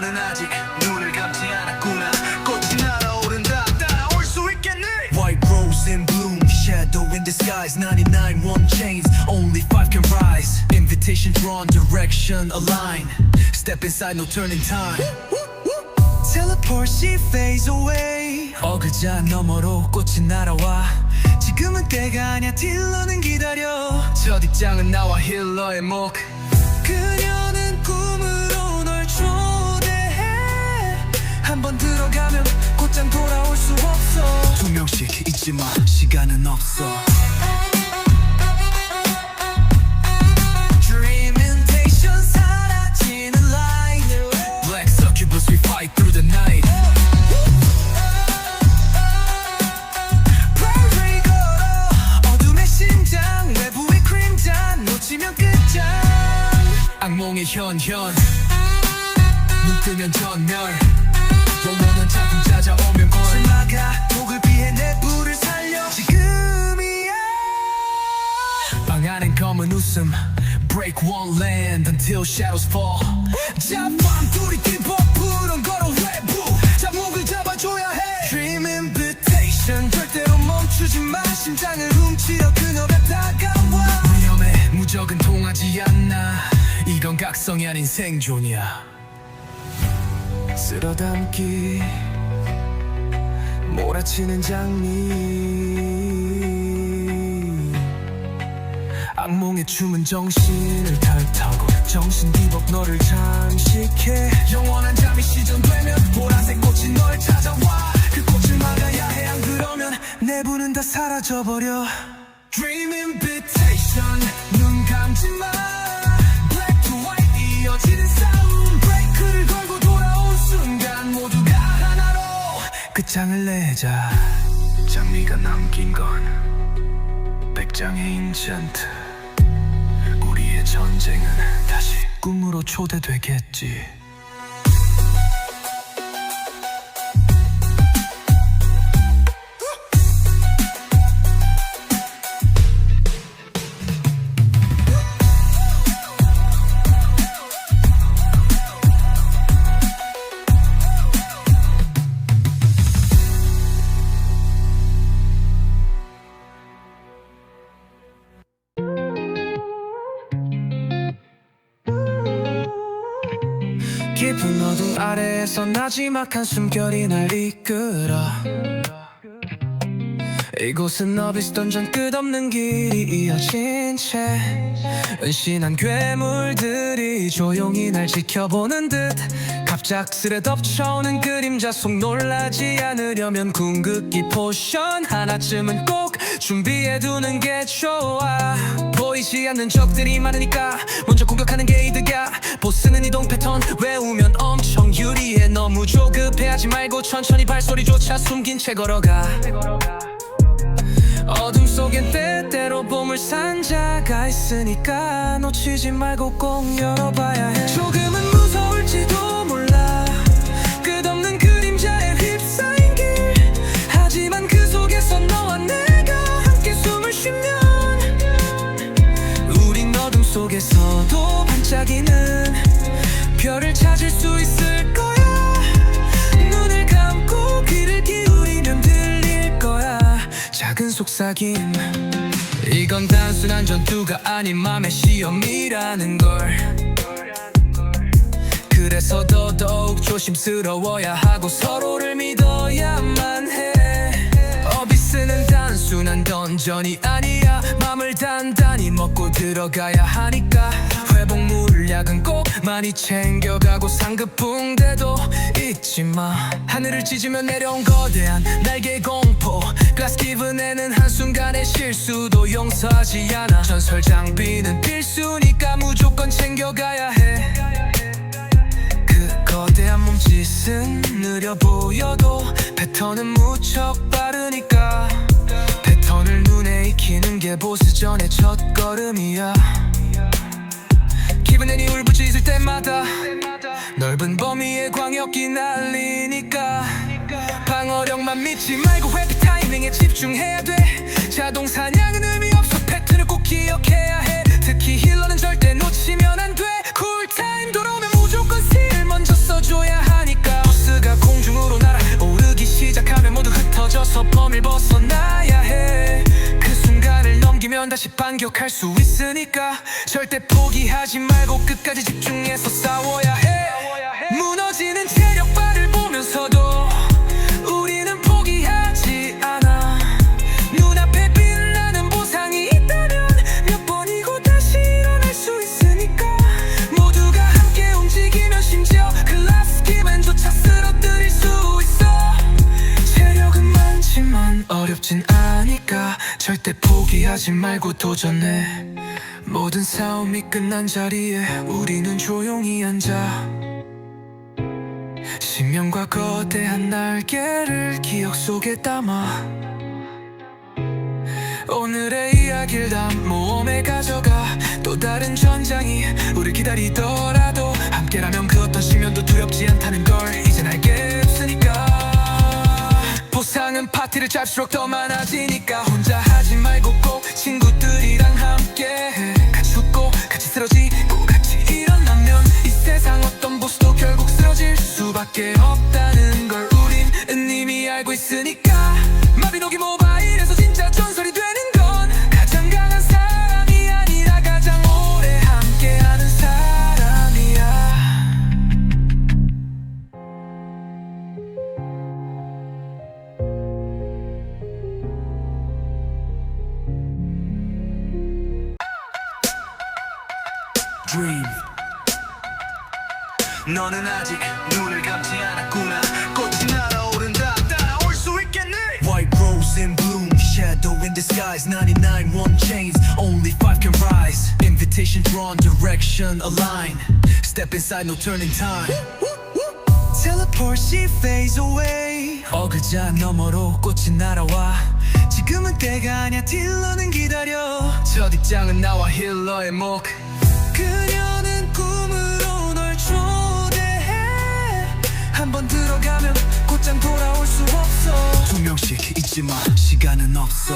너는 아직 눈을 감지 않았구나 꽃이 날아오른다 따라올 수 있겠니 White rose in bloom Shadow in disguise 99 one chains Only five can rise Invitation drawn direction aligned Step inside no turning time Teleport she fades away 어그자 너머로 꽃이 날아와 지금은 때가 아냐 딜러는 기다려 첫 입장은 나와 힐러의 목 한번 들어가면 곧장 돌아올 수 없어 두 명씩 잊지 마 시간은 없어 현현 눈 뜨면 전멸 웃음. Break one land until shadows fall. 자밤 둘이 뒤버 부른 걸어 외부. 자목을 잡아줘야 해. Dream invitation 절대로 멈추지 마. 심장을 훔치려 그녀가 다가와. 위험해. 무적은 통하지 않나 이건 각성이 아닌 생존이야. 쓸어담기. 몰아치는 장미 악몽의 춤은 정신을 털타고 정신 뒤벅 너를 잠식해. 영원한 잠이 시전되면 보라색 꽃이 널 찾아와. 그 꽃을 막아야 해. 안 그러면 내부는 다 사라져버려. Dream invitation. 눈 감지 마. Black to white 이어지는 싸움 브레이크를 걸고 돌아온 순간 모두가 하나로 끝장을 내자. 장미가 남긴 건 백장의 인챈트 전쟁은 다시 꿈으로 초대되겠지 깊은 어둠 아래에서 나지막한 숨결이 날 이끌어. 이곳은 어비스 던 전 끝없는 길이 이어진 채 은신한 괴물들이 조용히 날 지켜보는 듯 갑작스레 덮쳐오는 그림자 속 놀라지 않으려면 궁극기 포션 하나쯤은 꼭 준비해두는 게 좋아. 보이지 않는 적들이 많으니까 먼저 공격하는 게 이득이야 보스는 이동 패턴. 외우면 엄청 유리해. 너무 조급해하지 말고 천천히 발소리조차 숨긴 채 걸어가. 어둠 속엔 때때로 보물상자가 있으니까 놓치지 말고 꼭 열어봐야 해. 조금은 무서울지도 몰라. 끝없는 그림자에 휩싸인 길. 하지만 그 속에서 너와 내가 함께 숨을 어둠 속에서도 반짝이는 별을 찾을 수 있을 거야. 눈을 감고 귀를 기울이면 들릴 거야. 작은 속삭임. 이건 단순한 전투가 아닌 맘의 시험이라는 걸. 그래서 더더욱 조심스러워야 하고 서로를 믿어야만 해 단순한 던전이 아니야. 맘을 단단히 먹고 들어가야 하니까. 회복 물약은 꼭 많이 챙겨가고 상급 붕대도 잊지 마. 하늘을 찢으며 내려온 거대한 날개 공포. Glass 기분에는 한순간의 실수도 용서하지 않아. 전설 장비는 필수니까 무조건 챙겨가야 해. 그 거대한 몸짓은 느려 보여도 패턴은 무척 빠르니까 지키는 게 보스전의 첫 걸음이야. 기분 내니 울부짖을 때마다 넓은 범위의 광역이 날리니까 방어력만 믿지 말고 회피 타이밍에 집중해야 돼. 자동 사냥은 의미 없어 패턴을 꼭 기억해야 해. 특히 힐러는 절대 놓치면 안돼. 쿨타임 돌아오면 무조건 스를 먼저 써줘야 하니까. 보스가 공중으로 날아오르기 시작하면 모두 흩어져서 범위를 벗어나야 해. 넘기면 다시 반격할 수 있으니까 절대 포기하지 말고 끝까지 집중해서 싸워야 해. 무너지는 체력바를 보면서도 절대 포기하지 말고 도전해. 모든 싸움이 끝난 자리에 우리는 조용히 앉아. 신명과 거대한 날개를 기억 속에 담아. 오늘의 이야기를 다 모험에 가져가. 또 다른 전장이 우리 기다리더라도 함께라면 그 어떤 시면도 두렵지 않다는 걸 이젠 알겠으니까. 보상은 파티를 짤수록 더 많아지니까 수밖에 없다는 걸 우린 이미 알고 있으니까. 마비노기 모바일에서 진짜 전설이 되는 건 가장 강한 사람이 아니라 가장 오래 함께하는 사람이야. Dream 너는 아직 눈을 감지 않았구나 꽃이 날아오른다 따라올 수 있겠니 White rose in bloom Shadow in disguise 99 one chains Only five can rise Invitation drawn direction aligned Step inside no turning time Teleport she fades away 어그자 너머로 꽃이 날아와 지금은 때가 아니야 딜러는 기다려 첫 입장은 나와 힐러의 목 그녀 한번 들어가면 곧장 돌아올 수 없어. 두 명씩 잊지 마 시간은 없어.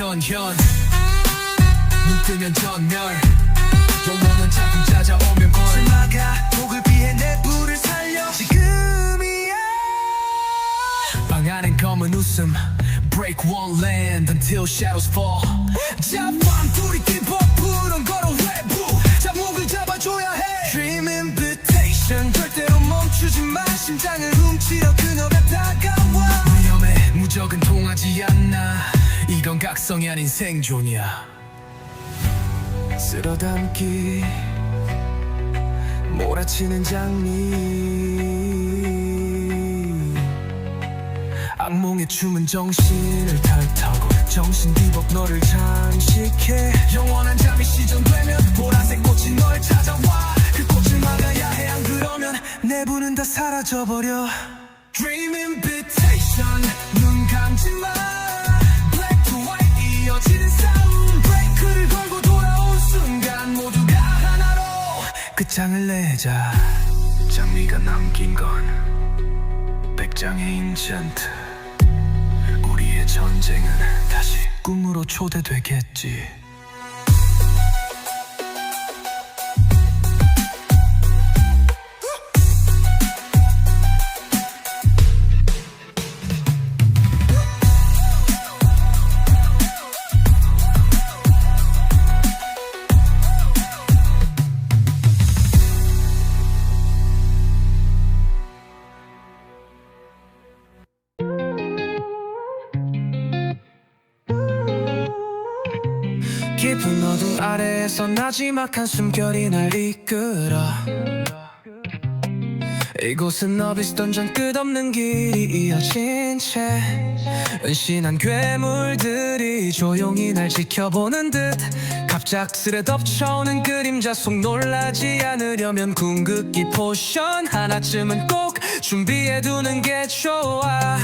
현현 눈 뜨면 전멸 찾아오면 걸 막아 독을 피해 내 불을 살려. 지금이야. 방 안엔 검은 웃음. Break one land until shadows fall. 자밤 둘이 뒤버 푸른 걸어 외부. 잠목을 잡아줘야 해. Dream invitation. 절대로 멈추지 마. 심장을 훔치려 그녀가 다가와. 위험해. 무적은 통하지 않나. 이건 각성이 아닌 생존이야. 쓸어담기 몰아치는 장미. 악몽의 춤은 정신을 탈타고 정신 뒤벅 너를 잠식해. 영원한 잠이 시전되면 보라색 꽃이 널 찾아와. 그 꽃을 막아야 해. 안 그러면 내부는 다 사라져버려. Dream invitation. 눈 감지 마. Black to white 이어지는 싸움 끝장을 내자. 장미가 남긴 건 백장의 인챈트 우리의 전쟁은 다시 꿈으로 초대되겠지 깊은 어둠 아래에서 나지막한 숨결이 날 이끌어. 이곳은 어비스 던 전 끝없는 길이 이어진 채 은신한 괴물들이 조용히 날 지켜보는 듯 갑작스레 덮쳐오는 그림자 속 놀라지 않으려면 궁극기 포션 하나쯤은 꼭 준비해두는 게 좋아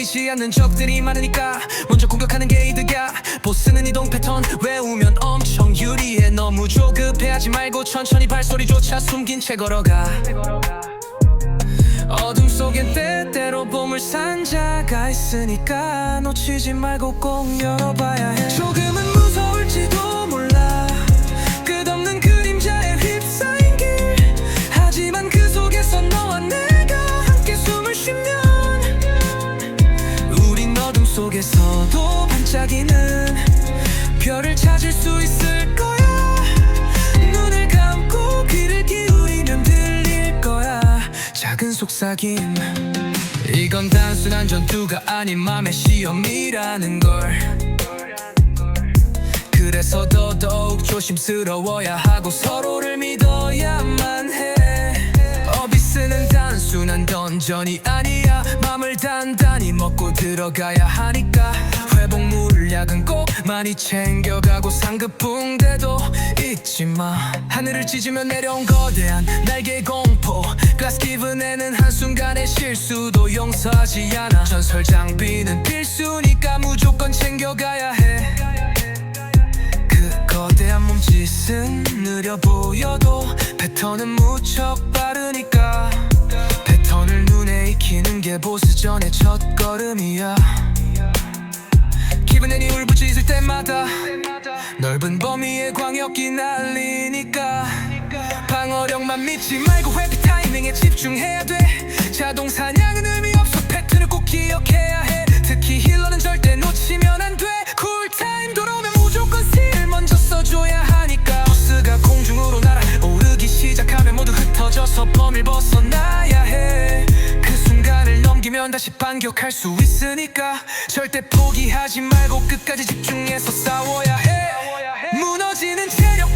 보이지 않는 적들이 많으니까 먼저 공격하는 게 이득이야. 보스는 이동 패턴 외우면 엄청 유리해. 너무 조급해하지 말고 천천히 발소리조차 숨긴 채 걸어가. 어둠 속엔 때때로 보물산자가 있으니까 놓치지 말고 꼭 열어봐야 해. 조금은 반짝이는 별을 찾을 수 있을 거야. 눈을 감고 귀를 기울이면 들릴 거야. 작은 속삭임. 이건 단순한 전투가 아닌 맘의 시험이라는 걸. 그래서 더더욱 조심스러워야 하고 서로를 믿어야만 해. 어비스는 단순한 던전이 아니야. 맘을 단단히 먹고 들어가야 하니까. 회복 많이 챙겨가고 상급 붕대도 잊지 마 하늘을 찢으며 내려온 거대한 날개 공포. Glass given에는 한순간의 실수도 용서하지 않아. 전설 장비는 필수니까 무조건 챙겨가야 해. 그 거대한 몸짓은 느려 보여도 패턴은 무척 빠르니까. 패턴을 눈에 익히는 게 보스전의 첫 걸음이야 기분이 울부짖을 때마다. 넓은 범위의 광역이 날리니까. 방어력만 믿지 말고 회피 타이밍에 집중해야 돼. 자동 사냥은 의미 없어 패턴을 꼭 기억해야 해. 특히 힐러는 절대 놓치면 안돼. 쿨타임 돌아오면 무조건 스틸 먼저 써줘야 하니까. 보스가 공중으로 날아오르기 시작하면 모두 흩어져서 범위를 벗어나야 다시 반격할 수 있으니까 절대 포기하지 말고 끝까지 집중해서 싸워야 해. 무너지는 체력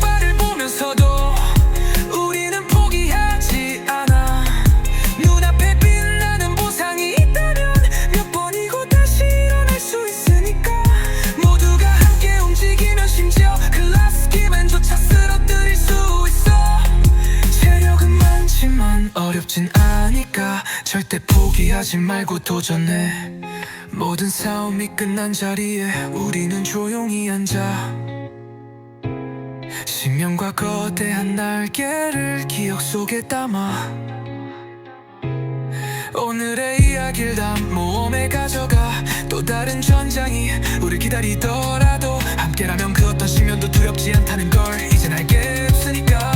포기하지 말고 도전해. 모든 싸움이 끝난 자리에 우리는 조용히 앉아. 신명과 거대한 날개를 기억 속에 담아. 오늘의 이야기를 다 모험에 가져가. 또 다른 전장이 우릴 기다리더라도 함께라면 그 어떤 시면도 두렵지 않다는 걸 이젠 알겠으니까.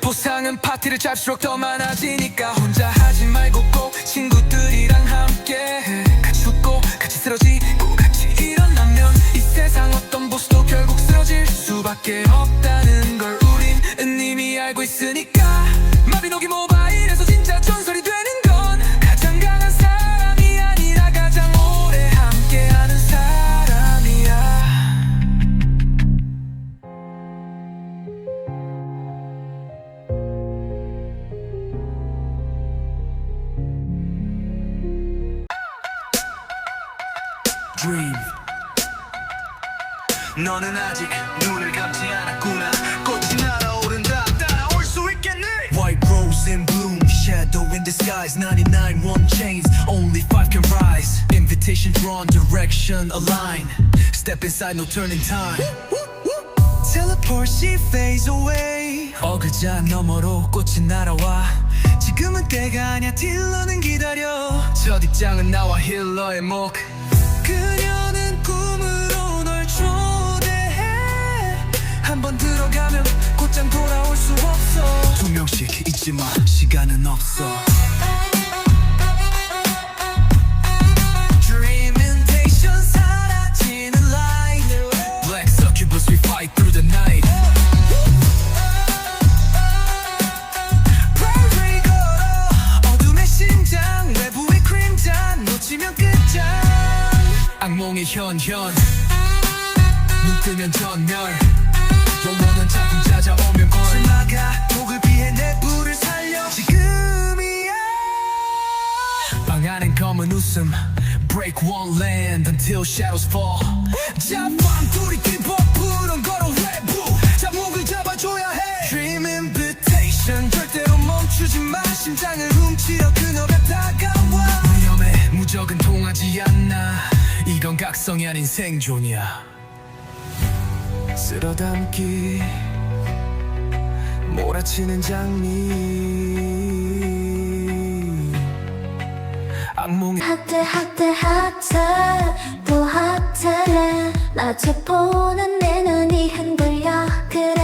보상은 파티를 짤수록 더 많아지니까 혼자 하지 말고 Dream 너는 아직 눈을 감지 않았구나 꽃이 날아오른다 따라올 수 있겠니 White rose in bloom Shadow in disguise 99 one chains Only five can rise Invitation drawn direction aligned Step inside no turning time Teleport she fades away 어그자 너머로 꽃이 날아와 지금은 때가 아냐 딜러는 기다려 첫 입장은 나와 힐러의 목 그녀는 꿈으로 널 초대해. 한 번 들어가면 곧장 돌아올 수 없어. 두 명씩 잊지 마. 시간은 없어 현현. 눈 뜨면 전멸. 영원한 작품 찾아오면 걸 막아 독을 피해 내 불을 살려. 지금이야. 방 안엔 검은 웃음. Break one land until shadows fall. 자방 둘이 뒤버프런 걸어 외부. 자목을 잡아줘야 해. Dream invitation. 절대로 멈추지 마. 심장을 훔치려 각성이 아닌 생존이야. 쓸어담기 몰아치는 장미. 악몽 핫해 핫해 핫해 또 핫해 나 쟤보는 내 눈이 흔들려. 그래.